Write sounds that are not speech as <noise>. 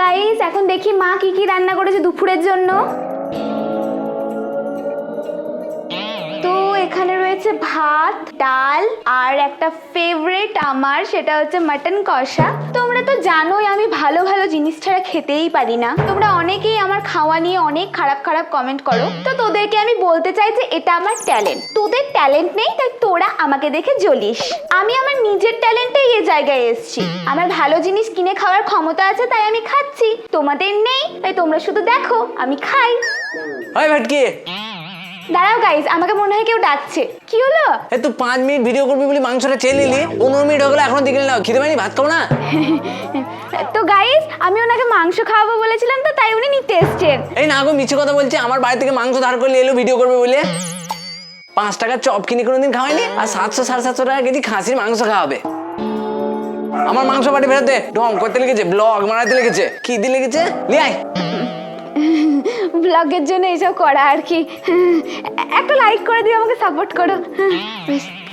Guys এখন দেখি মা কি কি রান্না করেছে দুপুরের জন্য। তো এখানে রয়েছে ভাত, ডাল, আর একটা ফেভারিট আমার, সেটা হচ্ছে মাটন কষা। তোমরা তো জানোই আমি ভালো ভালো জিনিস ছাড়া খেতেই পারি না। তোমরা অনেকেই আমার খাওয়া নিয়ে অনেক খারাপ খারাপ কমেন্ট করো। তো তোদেরকে আমি বলতে চাই যে এটা আমার ট্যালেন্ট তোদের ট্যালেন্ট নেই, তাই তোরা আমাকে দেখে জ্বলিস। আমি আমার নিজের জায়গায় এসেছি। আমার ভালো জিনিস কিনে খাওয়ার ক্ষমতা আছে তাই আমি খাচ্ছি। তোমাদের নেই তাই তোমরা শুধু দেখো আমি খাই। ওই ভটকি। দাঁড়াও গাইজ আমাকে মনে হয় কেউ ডাকছে। কি হলো? এ তুই পাঁচ মিনিট ভিডিও করবি বলে মাংসটা চেয়ে নিলি? পনেরো মিনিট হয়ে গেলো এখনও দেখলি না। খিদে পাইনি? ভাত খাব না? <laughs> তো গাইজ আমি ওনাকে মাংস খাওয়াবো বলেছিলাম তো তাই উনি নিতে এসছেন। এই না গো মিছে কথা বলছে আমার বাড়ি থেকে মাংস ধার করলে এলো ভিডিও করবে বলে। পাঁচ টাকার চপ কিনে কোনোদিন খাওয়াইনি আর সাতশো সাড়ে সাতশো টাকা কেজি খাসির মাংস খাওয়াবে। আমার মাংস বাড়ি ফেরতে ঢং করতে লিখেছে ব্লগ বানাতে লিখেছে কি দিয়ে লিখেছে লিয়াই ব্লগের জন্য এইসব করা আর কি। একটা লাইক করে দিও, আমাকে সাপোর্ট করো। বেশ।